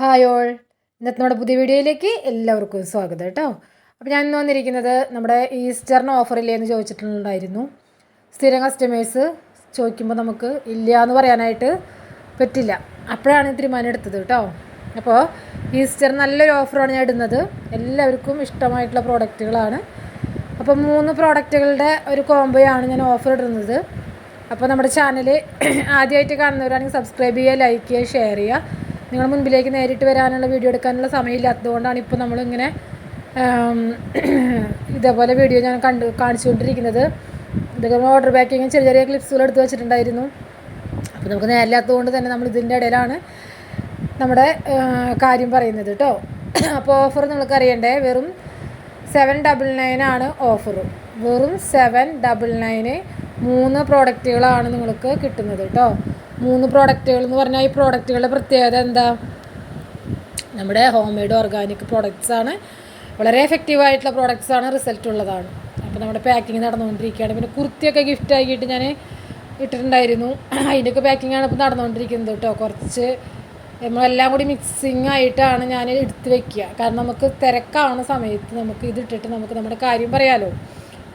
Hi all ഇന്നത്തെ നമ്മുടെ പുതിയ വീഡിയോയിലേക്ക് എല്ലാവർക്കും സ്വാഗതം കേട്ടോ. അപ്പോൾ ഞാൻ ഇന്ന് വന്നിരിക്കുന്നത് നമ്മുടെ ഈസ്റ്ററിന് ഓഫറില്ലേ എന്ന് ചോദിച്ചിട്ടുണ്ടായിരുന്നു. സ്ഥിരം കസ്റ്റമേഴ്സ് ചോദിക്കുമ്പോൾ നമുക്ക് ഇല്ല എന്ന് പറയാനായിട്ട് പറ്റില്ല. അപ്പോഴാണ് തീരുമാനം എടുത്തത് കേട്ടോ. അപ്പോൾ ഈസ്റ്റർ നല്ലൊരു ഓഫറാണ് ഞാൻ ഇടുന്നത്. എല്ലാവർക്കും ഇഷ്ടമായിട്ടുള്ള പ്രോഡക്റ്റുകളാണ് അപ്പോൾ മൂന്ന് പ്രോഡക്റ്റുകളുടെ ഒരു കോംബോയാണ് ഞാൻ ഓഫർ ഇടുന്നത്. അപ്പോൾ നമ്മുടെ ചാനൽ ആദ്യമായിട്ട് കാണുന്നവരാണെങ്കിൽ സബ്സ്ക്രൈബ് ചെയ്യുക ലൈക്ക് ചെയ്യുക ഷെയർ ചെയ്യുക. നിങ്ങൾ മുൻപിലേക്ക് നേരിട്ട് വരാനുള്ള വീഡിയോ എടുക്കാനുള്ള സമയമില്ല അതുകൊണ്ടാണ് ഇപ്പോൾ നമ്മളിങ്ങനെ ഇതേപോലെ വീഡിയോ ഞാൻ കണ്ട് കാണിച്ചുകൊണ്ടിരിക്കുന്നത്. ഇതൊക്കെ ഓർഡർ പാക്കിങ് ചെറിയ ചെറിയ ക്ലിപ്സുകൾ എടുത്ത് വെച്ചിട്ടുണ്ടായിരുന്നു. അപ്പോൾ നമുക്ക് നേരില്ലാത്തതുകൊണ്ട് തന്നെ നമ്മൾ ഇതിന്റെ ഇടയിലാണ് നമ്മുടെ കാര്യം പറയുന്നത് കേട്ടോ. അപ്പോൾ ഓഫർ നിങ്ങൾക്ക് അറിയണ്ടേ വെറും സെവൻ ഡബിൾ നയൻ ആണ് ഓഫർ വെറും സെവൻ ഡബിൾ നയന് മൂന്ന് പ്രോഡക്റ്റുകളാണ് നിങ്ങൾക്ക് കിട്ടുന്നത് കേട്ടോ. മൂന്ന് പ്രോഡക്റ്റുകൾ എന്ന് പറഞ്ഞാൽ ഈ പ്രോഡക്റ്റുകളുടെ പ്രത്യേകത എന്താ? നമ്മുടെ ഹോം മെയ്ഡ് ഓർഗാനിക് പ്രോഡക്റ്റ്സ് ആണ്. വളരെ എഫക്റ്റീവ് ആയിട്ടുള്ള പ്രോഡക്റ്റ്സ് ആണ് റിസൾട്ട് ഉള്ളതാണ്. അപ്പോൾ നമ്മുടെ പാക്കിങ് നടന്നുകൊണ്ടിരിക്കുകയാണ്. പിന്നെ കുർത്തിയൊക്കെ ഗിഫ്റ്റ് ആക്കിയിട്ട് ഞാൻ ഇട്ടിട്ടുണ്ടായിരുന്നു. അതിന്റെയൊക്കെ ആണ് ഇപ്പോൾ നടന്നുകൊണ്ടിരിക്കുന്നത് കേട്ടോ. കുറച്ച് നമ്മളെല്ലാം കൂടി മിക്സിങ് ആയിട്ടാണ് ഞാൻ എടുത്ത് വെക്കുക. കാരണം നമുക്ക് തിരക്കാവുന്ന സമയത്ത് നമുക്ക് ഇതിട്ടിട്ട് നമുക്ക് നമ്മുടെ കാര്യം പറയാമല്ലോ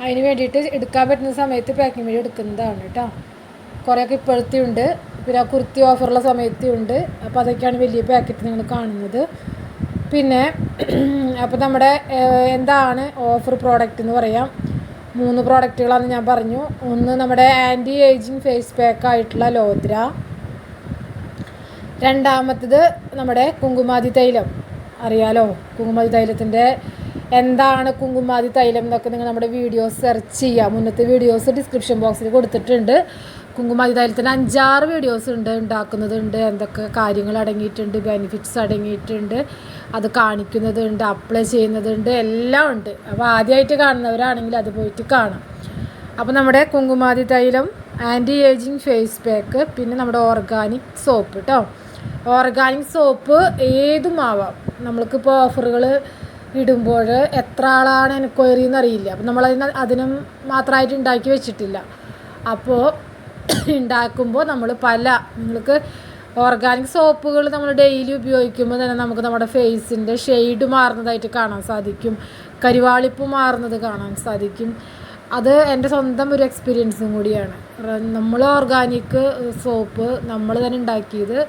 അതിന് വേണ്ടിയിട്ട് എടുക്കാൻ പറ്റുന്ന സമയത്ത് പാക്കിംഗ് വഴി എടുക്കുന്നതാണ് കേട്ടോ. കുറേയൊക്കെ ഇപ്പോഴത്തെ ഉണ്ട് പിന്നെ ആ കുർത്തി ഓഫറുള്ള സമയത്തും ഉണ്ട് അപ്പോൾ അതൊക്കെയാണ് വലിയ പാക്കറ്റ് നിങ്ങൾ കാണുന്നത്. പിന്നെ അപ്പോൾ നമ്മുടെ എന്താണ് ഓഫർ പ്രോഡക്റ്റ് എന്ന് പറയാം. മൂന്ന് പ്രോഡക്റ്റുകളാണ് ഞാൻ പറഞ്ഞു. ഒന്ന് നമ്മുടെ ആന്റി ഏജിങ് ഫേസ് പാക്ക് ആയിട്ടുള്ള ലോദ്ര. രണ്ടാമത്തത് നമ്മുടെ കുങ്കുമാതി തൈലം. അറിയാലോ? കുങ്കുമാതി തൈലത്തിന്റെ എന്താണ് കുങ്കുമാതി തൈലം എന്നൊക്കെ നിങ്ങൾ നമ്മുടെ വീഡിയോസ് സെർച്ച് ചെയ്യുക മുന്നത്തെ വീഡിയോസ് ഡിസ്ക്രിപ്ഷൻ ബോക്സിൽ കൊടുത്തിട്ടുണ്ട്. കുങ്കുമാതി തൈലത്തിന് അഞ്ചാറ് വീഡിയോസ് ഉണ്ട് ഉണ്ടാക്കുന്നതുണ്ട് എന്തൊക്കെ കാര്യങ്ങൾ അടങ്ങിയിട്ടുണ്ട് ബെനിഫിറ്റ്സ് അടങ്ങിയിട്ടുണ്ട് അത് കാണിക്കുന്നതുണ്ട് അപ്ലൈ ചെയ്യുന്നതുണ്ട് എല്ലാം ഉണ്ട്. അപ്പോൾ ആദ്യമായിട്ട് കാണുന്നവരാണെങ്കിൽ അത് പോയിട്ട് കാണാം. അപ്പോൾ നമ്മുടെ കുങ്കുമാതി തൈലം ആന്റി ഏജിങ് ഫേസ് പാക്ക് പിന്നെ നമ്മുടെ ഓർഗാനിക് സോപ്പ് കേട്ടോ ഓർഗാനിക് സോപ്പ് ഏതും ആവാം. നമ്മൾക്കിപ്പോൾ ഓഫറുകൾ ഇടുമ്പോൾ എത്ര ആളാണ് എൻക്വയറി എന്നറിയില്ല. അപ്പം നമ്മളതിന് അതിനും മാത്രമായിട്ട് ഉണ്ടാക്കി വെച്ചിട്ടില്ല. അപ്പോൾ ഉണ്ടാക്കുമ്പോൾ നമ്മൾ പല നിങ്ങൾക്ക് ഓർഗാനിക് സോപ്പുകൾ നമ്മൾ ഡെയിലി ഉപയോഗിക്കുമ്പോൾ തന്നെ നമുക്ക് നമ്മുടെ ഫേസിന്റെ ഷെയ്ഡ് മാറുന്നതായിട്ട് കാണാൻ സാധിക്കും. കരിവാളിപ്പ് മാറുന്നത് കാണാൻ സാധിക്കും. അത് എന്റെ സ്വന്തം ഒരു എക്സ്പീരിയൻസും കൂടിയാണ്. നമ്മൾ ഓർഗാനിക് സോപ്പ് നമ്മൾ തന്നെ ഉണ്ടാക്കിയത്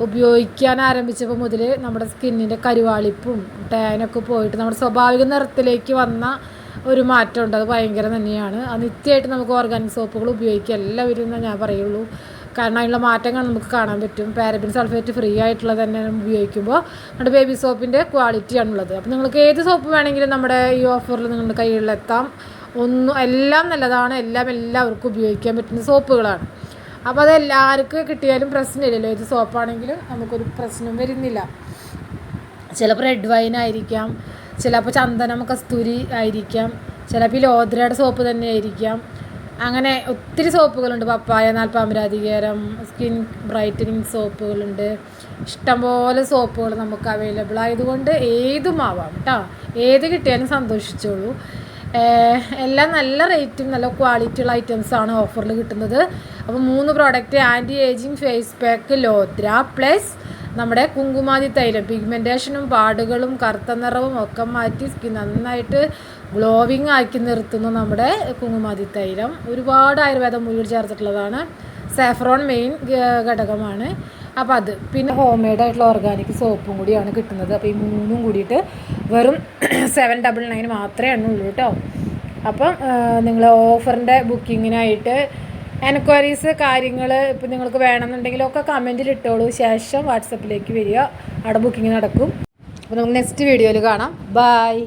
ഉപയോഗിക്കാൻ ആരംഭിച്ചപ്പോൾ മുതൽ നമ്മുടെ സ്കിന്നിന്റെ കരുവാളിപ്പും ടാനൊക്കെ പോയിട്ട് നമ്മുടെ സ്വാഭാവിക നിറത്തിലേക്ക് വന്ന ഒരു മാറ്റമുണ്ട്. അത് ഭയങ്കര തന്നെയാണ് അത് നിത്യമായിട്ട് നമുക്ക് ഓർഗാനിക് സോപ്പുകൾ ഉപയോഗിക്കുക. എല്ലാവരും എന്ന് ഞാൻ പറയുള്ളൂ. കാരണം അതിനുള്ള മാറ്റങ്ങൾ നമുക്ക് കാണാൻ പറ്റും. പാരബിൻ സൾഫേറ്റ് ഫ്രീ ആയിട്ടുള്ള തന്നെ ഉപയോഗിക്കുമ്പോൾ നമ്മുടെ ബേബി സോപ്പിന്റെ ക്വാളിറ്റിയാണുള്ളത് അപ്പോൾ നിങ്ങൾക്ക് ഏത് സോപ്പ് വേണമെങ്കിലും നമ്മുടെ ഈ ഓഫറിൽ നിങ്ങളുടെ കയ്യിലെത്താം ഒന്നും എല്ലാം നല്ലതാണ്. എല്ലാം എല്ലാവർക്കും ഉപയോഗിക്കാൻ പറ്റുന്ന സോപ്പുകളാണ് അപ്പോൾ അത് എല്ലാവർക്കും കിട്ടിയാലും പ്രശ്നമില്ലല്ലോ. ഏത് സോപ്പാണെങ്കിലും നമുക്കൊരു പ്രശ്നം വരുന്നില്ല. ചിലപ്പോൾ റെഡ് വൈൻ ആയിരിക്കാം. ചിലപ്പോൾ ചന്ദനം കസ്തൂരി ആയിരിക്കാം. ചിലപ്പോൾ ലോദ്രയുടെ സോപ്പ് തന്നെ ആയിരിക്കാം. അങ്ങനെ ഒത്തിരി സോപ്പുകളുണ്ട്. പപ്പായ നാൽപ്പാമരാധികാരം സ്കിൻ ബ്രൈറ്റനിങ് സോപ്പുകളുണ്ട്. ഇഷ്ടംപോലെ സോപ്പുകൾ നമുക്ക് അവൈലബിൾ ആയതുകൊണ്ട് ഏതും ആവാം കേട്ടോ ഏത് കിട്ടിയാലും സന്തോഷിച്ചോളൂ. എല്ലാം നല്ല റേറ്റും നല്ല ക്വാളിറ്റിയുള്ള ഐറ്റംസാണ് ഓഫറിൽ കിട്ടുന്നത്. അപ്പോൾ മൂന്ന് product anti ageing face pack Lodhra plus നമ്മുടെ കുങ്കുമാതി തൈലം പിഗ്മെന്റേഷനും പാടുകളും കറുത്ത നിറവും ഒക്കെ മാറ്റി സ്കിൻ നന്നായിട്ട് ഗ്ലോവിങ് ആക്കി നിർത്തുന്നു നമ്മുടെ കുങ്കുമാതി തൈലം ഒരുപാട് ആയുർവേദം മുഴുവൻ ചേർത്തിട്ടുള്ളതാണ്. സാഫ്രോൺ മെയിൻ ഘടകമാണ്. അപ്പോൾ അത്. പിന്നെ ഹോം മെയ്ഡ് ആയിട്ടുള്ള ഓർഗാനിക് സോപ്പും കൂടിയാണ് കിട്ടുന്നത്. അപ്പോൾ ഈ മൂന്നും കൂടിയിട്ട് വെറും സെവൻ ഡബിൾ നയൻ മാത്രമേ എണ്ണുള്ളൂ കേട്ടോ അപ്പം നിങ്ങൾ ഓഫറിന്റെ ബുക്കിങ്ങിനായിട്ട് എൻക്വയറീസ് കാര്യങ്ങൾ ഇപ്പം നിങ്ങൾക്ക് വേണമെന്നുണ്ടെങ്കിലൊക്കെ കമന്റിൽ ഇട്ടോളൂ. ശേഷം വാട്സപ്പിലേക്ക് വരിക. അവിടെ ബുക്കിംഗ് നടക്കും. അപ്പോൾ നമുക്ക് നെക്സ്റ്റ് വീഡിയോയിൽ കാണാം. ബായ്